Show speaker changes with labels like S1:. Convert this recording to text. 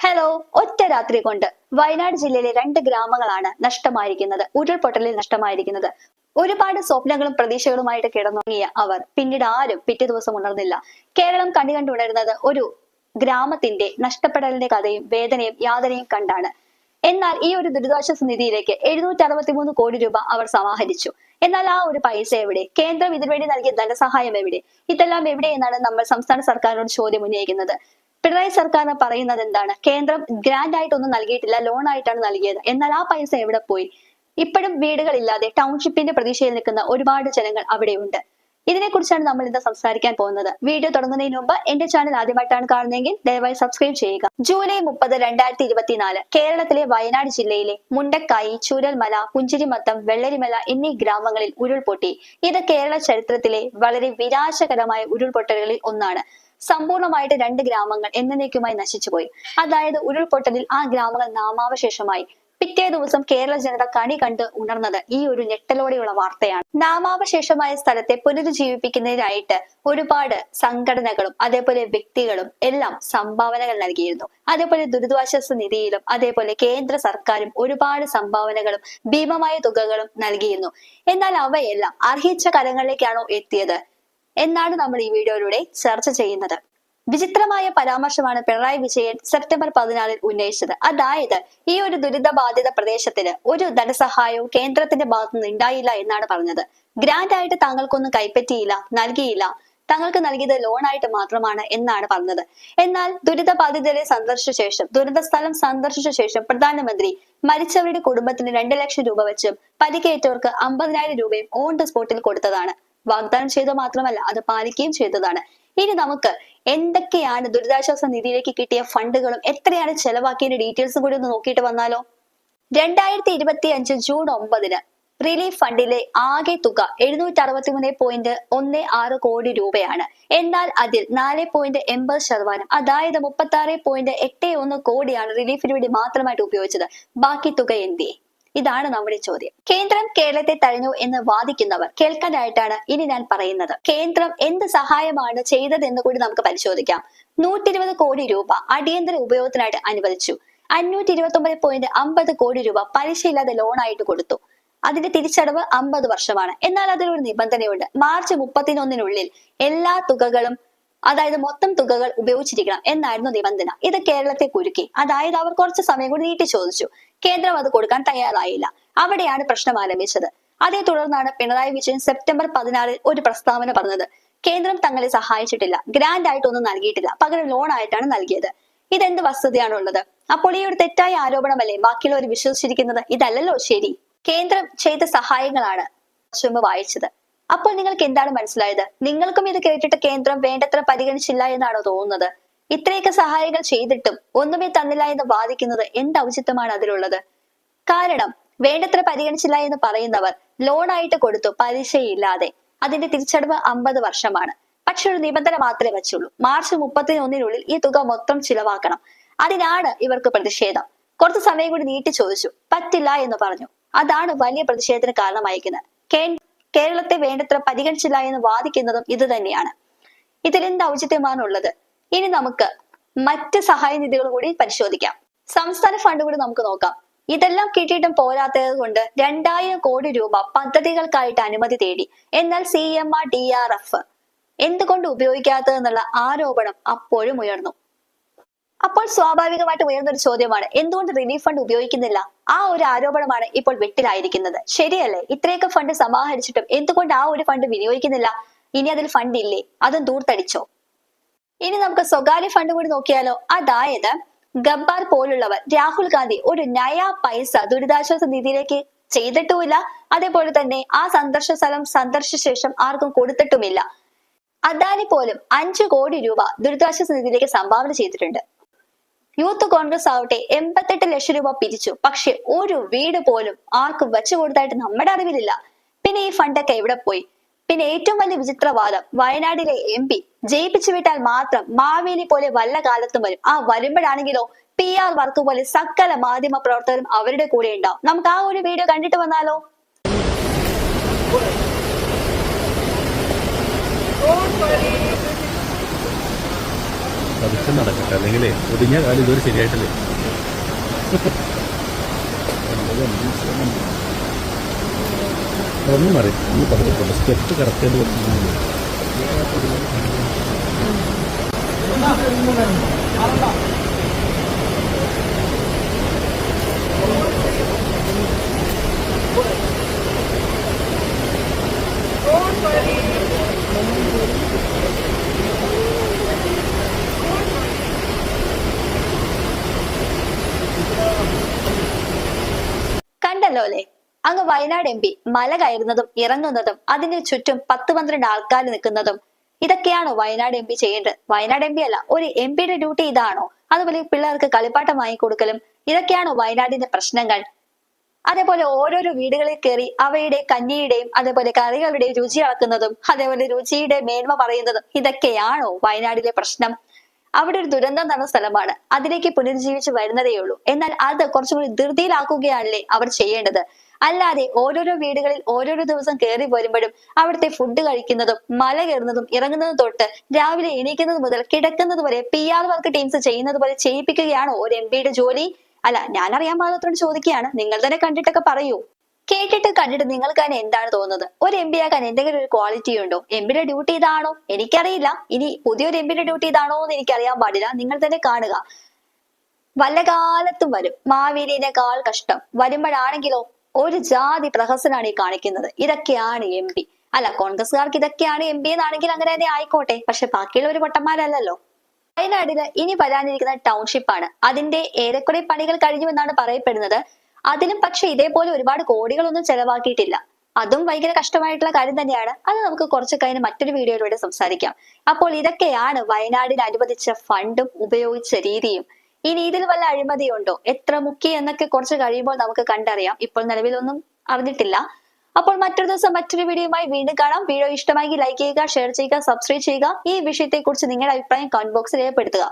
S1: Hello ഒറ്റ രാത്രി കൊണ്ട് വയനാട് ജില്ലയിലെ രണ്ട് ഗ്രാമങ്ങളാണ് നഷ്ടമായിരിക്കുന്നത്. ഉരുൾപൊട്ടലിൽ നഷ്ടമായിരിക്കുന്നത്. ഒരുപാട് സ്വപ്നങ്ങളും പ്രതീക്ഷകളുമായിട്ട് കിടന്നുറങ്ങിയ അവർ പിന്നീട് ആരും പിറ്റേ ദിവസം ഉണർന്നില്ല. കേരളം കണി കണ്ടുണരുന്നത് ഒരു ഗ്രാമത്തിന്റെ നഷ്ടപ്പെടലിന്റെ കഥയും വേദനയും യാതനയും കണ്ടാണ്. എന്നാൽ ഈ ഒരു ദുരിതാശ്വാസ നിധിയിലേക്ക് എഴുന്നൂറ്റി അറുപത്തിമൂന്ന് കോടി രൂപ അവർ സമാഹരിച്ചു. എന്നാൽ ആ ഒരു പൈസ എവിടെ? കേന്ദ്രം ഇതിനുവേണ്ടി നൽകിയ ധനസഹായം എവിടെ? ഇതെല്ലാം എവിടെ എന്നാണ് നമ്മൾ സംസ്ഥാന സർക്കാരിനോട് ചോദ്യം ഉന്നയിക്കുന്നത്. പിണറായി സർക്കാർ പറയുന്നത് എന്താണ്? കേന്ദ്രം ഗ്രാൻഡ് ആയിട്ടൊന്നും നൽകിയിട്ടില്ല ലോൺ ആയിട്ടാണ് നൽകിയത്. എന്നാൽ ആ പൈസ എവിടെ പോയി? ഇപ്പോഴും വീടുകളില്ലാതെ ടൗൺഷിപ്പിന്റെ പ്രതീക്ഷയിൽ നിൽക്കുന്ന ഒരുപാട് ജനങ്ങൾ അവിടെയുണ്ട്. ഇതിനെക്കുറിച്ചാണ് നമ്മൾ ഇന്ന് സംസാരിക്കാൻ പോകുന്നത്. വീഡിയോ തുടങ്ങുന്നതിന് മുമ്പ് എന്റെ ചാനൽ ആദ്യമായിട്ടാണ് കാണുന്നതെങ്കിൽ ദയവായി സബ്സ്ക്രൈബ് ചെയ്യുക. ജൂലൈ മുപ്പത് രണ്ടായിരത്തി ഇരുപത്തിനാല് കേരളത്തിലെ വയനാട് ജില്ലയിലെ മുണ്ടക്കായി ചൂരൽമല പുഞ്ചിരിമത്തം വെള്ളരിമല എന്നീ ഗ്രാമങ്ങളിൽ ഉരുൾപൊട്ടി. ഇത് കേരള ചരിത്രത്തിലെ വളരെ വിനാശകരമായ ഉരുൾപൊട്ടലുകളിൽ ഒന്നാണ്. സമ്പൂർണമായിട്ട് രണ്ട് ഗ്രാമങ്ങൾ എന്നേക്കുമായി നശിച്ചുപോയി. അതായത് ഉരുൾപൊട്ടലിൽ ആ ഗ്രാമങ്ങൾ നാമാവശേഷമായി പിറ്റേ ദിവസം കേരള ജനത കണി കണ്ട് ഉണർന്നത് ഈ ഒരു ഞെട്ടലോടെയുള്ള വാർത്തയാണ്. നാമാവശേഷമായ സ്ഥലത്തെ പുനരുജ്ജീവിപ്പിക്കുന്നതിനായിട്ട് ഒരുപാട് സംഘടനകളും അതേപോലെ വ്യക്തികളും എല്ലാം സംഭാവനകൾ നൽകിയിരുന്നു. അതേപോലെ ദുരിതാശ്വാസ നിധിയിലും അതേപോലെ കേന്ദ്ര സർക്കാരും ഒരുപാട് സംഭാവനകളും ഭീമമായ തുകകളും നൽകിയിരുന്നു. എന്നാൽ അവയെല്ലാം അർഹിച്ച കരങ്ങളിലേക്കാണോ എത്തിയത്? എന്നാണ് നമ്മൾ ഈ വീഡിയോയിലൂടെ ചർച്ച ചെയ്യുന്നത്. വിചിത്രമായ പരാമർശമാണ് പിണറായി വിജയൻ സെപ്റ്റംബർ പതിനാലിൽ ഉന്നയിച്ചത്. അതായത് ഈ ഒരു ദുരിതബാധിത പ്രദേശത്തിന് ഒരു ധനസഹായവും കേന്ദ്രത്തിന്റെ ഭാഗത്തുനിന്ന് ഉണ്ടായില്ല എന്നാണ് പറഞ്ഞത്. ഗ്രാൻഡ് ആയിട്ട് താങ്കൾക്കൊന്നും കൈപ്പറ്റിയില്ല നൽകിയില്ല. തങ്ങൾക്ക് നൽകിയത് ലോൺ ആയിട്ട് മാത്രമാണ് എന്നാണ് പറഞ്ഞത്. എന്നാൽ ദുരിതബാധിതരെ സന്ദർശിച്ച ശേഷം ദുരന്ത സ്ഥലം സന്ദർശിച്ച ശേഷം പ്രധാനമന്ത്രി മരിച്ചവരുടെ കുടുംബത്തിന് രണ്ട് ലക്ഷം രൂപ വെച്ചും പരിക്കേറ്റവർക്ക് അമ്പതിനായിരം രൂപയും ഓൺ ദ സ്പോട്ടിൽ കൊടുത്തതാണ്. വാഗ്ദാനം ചെയ്ത മാത്രമല്ല അത് പാലിക്കുകയും ചെയ്തതാണ്. ഇനി നമുക്ക് എന്തൊക്കെയാണ് ദുരിതാശ്വാസ നിധിയിലേക്ക് കിട്ടിയ ഫണ്ടുകളും എത്രയാണ് ചെലവാക്കിയതിന്റെ ഡീറ്റെയിൽസും കൂടി ഒന്ന് നോക്കിയിട്ട് വന്നാലോ? രണ്ടായിരത്തി ഇരുപത്തി അഞ്ച് ജൂൺ ഒമ്പതിന് റിലീഫ് ഫണ്ടിലെ ആകെ തുക എഴുന്നൂറ്റി അറുപത്തി മൂന്ന് പോയിന്റ് ഒന്ന് ആറ് കോടി രൂപയാണ്. എന്നാൽ അതിൽ നാല് പോയിന്റ് എൺപത് ശതമാനം അതായത് മുപ്പത്തി ആറ് പോയിന്റ് എട്ട് ഒന്ന് കോടിയാണ് റിലീഫിന് വേണ്ടി മാത്രമായിട്ട് ഉപയോഗിച്ചത്. ബാക്കി തുക എന്തിയെ? ഇതാണ് നമ്മുടെ ചോദ്യം. കേന്ദ്രം കേരളത്തെ തഴഞ്ഞു എന്ന് വാദിക്കുന്നവർ കേൾക്കാനായിട്ടാണ് ഇനി ഞാൻ പറയുന്നത്. കേന്ദ്രം എന്ത് സഹായമാണ് ചെയ്തതെന്ന് കൂടി നമുക്ക് പരിശോധിക്കാം. നൂറ്റി ഇരുപത് കോടി രൂപ അടിയന്തര ഉപയോഗത്തിനായിട്ട് അനുവദിച്ചു. അഞ്ഞൂറ്റി ഇരുപത്തി ഒമ്പത് പോയിന്റ് അമ്പത് കോടി രൂപ പലിശയില്ലാതെ ലോണായിട്ട് കൊടുത്തു. അതിന്റെ തിരിച്ചടവ് അമ്പത് വർഷമാണ്. എന്നാൽ അതിലൊരു നിബന്ധനയുണ്ട്. മാർച്ച് മുപ്പത്തിനൊന്നിനുള്ളിൽ എല്ലാ തുകകളും അതായത് മൊത്തം തുകകൾ ഉപയോഗിച്ചിരിക്കണം എന്നായിരുന്നു നിബന്ധന. ഇത് കേരളത്തെ കുരുക്കി. അതായത് അവർ കുറച്ച് സമയം കൂടി നീട്ടി ചോദിച്ചു. കേന്ദ്രം അത് കൊടുക്കാൻ തയ്യാറായില്ല. അവിടെയാണ് പ്രശ്നം ആരംഭിച്ചത്. അതേ തുടർന്നാണ് പിണറായി വിജയൻ സെപ്റ്റംബർ പതിനാറിൽ ഒരു പ്രസ്താവന പറഞ്ഞത്. കേന്ദ്രം തങ്ങളെ സഹായിച്ചിട്ടില്ല. ഗ്രാൻഡ് ആയിട്ടൊന്നും നൽകിയിട്ടില്ല. പകരം ലോൺ ആയിട്ടാണ് നൽകിയത്. ഇതെന്ത് വസ്തുതയാണുള്ളത്? അപ്പോൾ ഈ ഒരു തെറ്റായ ആരോപണമല്ലേ? ബാക്കിയുള്ളവർ വിശ്വസിച്ചിരിക്കുന്നത് ഇതല്ലല്ലോ ശരി. കേന്ദ്രം ചെയ്ത സഹായങ്ങളാണ് ചുമ വായിച്ചത്. അപ്പോൾ നിങ്ങൾക്ക് എന്താണ് മനസ്സിലായത്? നിങ്ങൾക്കും ഇത് കേട്ടിട്ട് കേന്ദ്രം വേണ്ടത്ര പരിഗണിച്ചില്ല എന്നാണോ തോന്നുന്നത്? ഇത്രയൊക്കെ സഹായങ്ങൾ ചെയ്തിട്ടും ഒന്നുമേ തന്നില്ല എന്ന് വാദിക്കുന്നത് എന്ത് ഔചിത്യമാണ് അതിലുള്ളത്? കാരണം വേണ്ടത്ര പരിഗണിച്ചില്ല എന്ന് പറയുന്നവർ ലോണായിട്ട് കൊടുത്തു പലിശയില്ലാതെ. അതിന്റെ തിരിച്ചടവ് അമ്പത് വർഷമാണ്. പക്ഷെ ഒരു നിബന്ധന മാത്രമേ വെച്ചുള്ളൂ. മാർച്ച് മുപ്പത്തി ഒന്നിനുള്ളിൽ ഈ തുക മൊത്തം ചിലവാക്കണം. അതിനാണ് ഇവർക്ക് പ്രതിഷേധം. കുറച്ച് സമയം കൂടി നീട്ടി ചോദിച്ചു. പറ്റില്ല എന്ന് പറഞ്ഞു. അതാണ് വലിയ പ്രതിഷേധത്തിന് കാരണമായിരിക്കുന്നത്. കേരളത്തെ വേണ്ടത്ര പരിഗണിച്ചില്ല എന്ന് വാദിക്കുന്നതും ഇത് തന്നെയാണ്. ഇതിൽ എന്ത് ഔചിത്യമാണുള്ളത്? ഇനി നമുക്ക് മറ്റ് സഹായ നിധികൾ കൂടി പരിശോധിക്കാം. സംസ്ഥാന ഫണ്ട് കൂടി നമുക്ക് നോക്കാം. ഇതെല്ലാം കിട്ടിയിട്ടും പോരാത്തത് കൊണ്ട് രണ്ടായിരം കോടി രൂപ പദ്ധതികൾക്കായിട്ട് അനുമതി തേടി. എന്നാൽ C M R D R F എന്തുകൊണ്ട് ഉപയോഗിക്കാത്തതെന്നുള്ള ആരോപണം അപ്പോഴും ഉയർന്നു. അപ്പോൾ സ്വാഭാവികമായിട്ട് ഉയർന്ന ഒരു ചോദ്യമാണ് എന്തുകൊണ്ട് റിലീഫ് ഫണ്ട് ഉപയോഗിക്കുന്നില്ല? ആ ഒരു ആരോപണമാണ് ഇപ്പോൾ വെട്ടിലായിരിക്കുന്നത്. ശരിയല്ലേ? ഇത്രയൊക്കെ ഫണ്ട് സമാഹരിച്ചിട്ടും എന്തുകൊണ്ട് ആ ഒരു ഫണ്ട് വിനിയോഗിക്കുന്നില്ല? ഇനി അതിൽ ഫണ്ട് ഇല്ലേ? അതും ദൂർത്തടിച്ചോ ഇനി നമുക്ക് സ്വകാര്യ ഫണ്ട് കൂടി നോക്കിയാലോ? അതായത് ഗബ്ബാർ പോലുള്ളവർ രാഹുൽ ഗാന്ധി ഒരു നയ പൈസ ദുരിതാശ്വാസ നിധിയിലേക്ക് ചെയ്തിട്ടുമില്ല. അതേപോലെ തന്നെ ആ സന്ദർശന സ്ഥലം സന്ദർശിച്ച ശേഷം ആർക്കും കൊടുത്തിട്ടുമില്ല. അദാനി പോലും അഞ്ചു കോടി രൂപ ദുരിതാശ്വാസ നിധിയിലേക്ക് സംഭാവന ചെയ്തിട്ടുണ്ട്. യൂത്ത് കോൺഗ്രസ് ആവട്ടെ എൺപത്തെട്ട് ലക്ഷം രൂപ പിരിച്ചു. പക്ഷെ ഒരു വീട് പോലും ആർക്കും വെച്ചു കൊടുത്തായിട്ട് നമ്മുടെ അറിവിലില്ല. പിന്നെ ഈ ഫണ്ടൊക്കെ എവിടെ പോയി? പിന്നെ ഏറ്റവും വലിയ വിചിത്രവാദം വയനാടിലെ എം പി ജയിപ്പിച്ചു വിട്ടാൽ മാത്രം മാവേലി പോലെ വല്ല കാലത്തും വരും. ആ വരുമ്പോഴാണെങ്കിലോ പി ആർ വർക്ക് പോലെ സകല മാധ്യമ പ്രവർത്തകരും അവരുടെ കൂടെ ഉണ്ടാവും. നമുക്ക് ആ ഒരു വീഡിയോ കണ്ടിട്ട് വന്നാലോ?
S2: പതുക്കെ നടക്കട്ടെ അല്ലെങ്കിൽ ഒടിഞ്ഞ കാലം ഇതൊരു ശരിയായിട്ടല്ലേ ഒന്നും അറിയാം നമ്മൾ പതുക്കെ സ്റ്റെപ്പ് കറക്റ്റ് ചെയ്ത് കൊടുക്കുന്നു
S1: അല്ലേ അങ്ങ് വയനാട് എം പി മല കയറുന്നതും ഇറങ്ങുന്നതും അതിന് ചുറ്റും പത്ത് പന്ത്രണ്ട് ആൾക്കാർ നിൽക്കുന്നതും. ഇതൊക്കെയാണോ വയനാട് എം പി ചെയ്യേണ്ടത്. വയനാട് എം പി അല്ല ഒരു എം പിയുടെ ഡ്യൂട്ടി ഇതാണോ? അതുപോലെ പിള്ളേർക്ക് കളിപ്പാട്ടം വാങ്ങിക്കൊടുക്കലും ഇതൊക്കെയാണോ വയനാടിന്റെ പ്രശ്നങ്ങൾ. അതേപോലെ ഓരോരോ വീടുകളിൽ കയറി അവയുടെ കഞ്ഞിയുടെയും അതേപോലെ കറികളുടെയും രുചി അളക്കുന്നതും അതേപോലെ രുചിയുടെ മേന്മ പറയുന്നതും ഇതൊക്കെയാണോ വയനാടിലെ പ്രശ്നം? അവിടെ ഒരു ദുരന്തം നടന്ന സ്ഥലമാണ്. അതിലേക്ക് പുനരുജ്ജീവിച്ച് വരുന്നതേ ഉള്ളൂ. എന്നാൽ അത് കുറച്ചും കൂടി ധൃതിയിലാക്കുകയാണല്ലേ അവർ ചെയ്യേണ്ടത്? അല്ലാതെ ഓരോരോ വീടുകളിൽ ഓരോരോ ദിവസം കയറി വരുമ്പോഴും അവിടുത്തെ ഫുഡ് കഴിക്കുന്നതും മല കയറുന്നതും ഇറങ്ങുന്നതും തൊട്ട് രാവിലെ എണീക്കുന്നത് മുതൽ കിടക്കുന്നത് വരെ പി ആർ വർക്ക് ടീംസ് ചെയ്യുന്നത് പോലെ ചെയ്യിപ്പിക്കുകയാണോ ഒരു എം പിയുടെ ജോലി. അല്ല ഞാൻ അറിയാൻ പാകത്തോട് ചോദിക്കുകയാണ്. നിങ്ങൾ തന്നെ കണ്ടിട്ടൊക്കെ പറയൂ. കേട്ടിട്ട് കണ്ടിട്ട് നിങ്ങൾക്ക് തന്നെ എന്താണ് തോന്നുന്നത്? ഒരു എം പി ആക്കാൻ എന്തെങ്കിലും ഒരു ക്വാളിറ്റി ഉണ്ടോ? എം ഡ്യൂട്ടി ഇതാണോ? എനിക്കറിയില്ല. ഇനി പുതിയൊരു എം ഡ്യൂട്ടി ഇതാണോ എന്ന് എനിക്കറിയാൻ പാടില്ല. നിങ്ങൾ തന്നെ കാണുക. വല്ല കാലത്തും വരും. മാവേലിനേക്കാൾ കഷ്ടം. വരുമ്പോഴാണെങ്കിലോ ഒരു ജാതി പ്രഹസനാണ് ഈ കാണിക്കുന്നത്. ഇതൊക്കെയാണ് എം പി അല്ല കോൺഗ്രസ്സുകാർക്ക് ഇതൊക്കെയാണ് എം പി എന്നാണെങ്കിൽ അങ്ങനെ തന്നെ ആയിക്കോട്ടെ. പക്ഷെ ബാക്കിയുള്ള ഒരു പൊട്ടന്മാരല്ലല്ലോ. വയനാടിന് ഇനി വരാനിരിക്കുന്ന ടൗൺഷിപ്പാണ് അതിന്റെ ഏറെക്കുറെ പണികൾ കഴിഞ്ഞു എന്നാണ് പറയപ്പെടുന്നത്. അതിലും പക്ഷെ ഇതേപോലെ ഒരുപാട് കോടികളൊന്നും ചെലവാക്കിയിട്ടില്ല. അതും ഭയങ്കര കഷ്ടമായിട്ടുള്ള കാര്യം തന്നെയാണ്. അത് നമുക്ക് കുറച്ച് കഴിഞ്ഞ് മറ്റൊരു വീഡിയോയിലൂടെ സംസാരിക്കാം. അപ്പോൾ ഇതൊക്കെയാണ് വയനാടിന് അനുവദിച്ച ഫണ്ടും ഉപയോഗിച്ച രീതിയും. ഇനി ഇതിൽ വല്ല അഴിമതിയുണ്ടോ? എത്ര മുക്കി എന്നൊക്കെ കുറച്ച് കഴിയുമ്പോൾ നമുക്ക് കണ്ടറിയാം. ഇപ്പോൾ നിലവിലൊന്നും അറിഞ്ഞിട്ടില്ല. അപ്പോൾ മറ്റൊരു ദിവസം മറ്റൊരു വീഡിയോയുമായി വീണ്ടും കാണാം. വീഡിയോ ഇഷ്ടമായി ലൈക്ക് ചെയ്യുക ഷെയർ ചെയ്യുക സബ്സ്ക്രൈബ് ചെയ്യുക. ഈ വിഷയത്തെക്കുറിച്ച് നിങ്ങളുടെ അഭിപ്രായം കമന്റ് ബോക്സിൽ രേഖപ്പെടുത്തുക.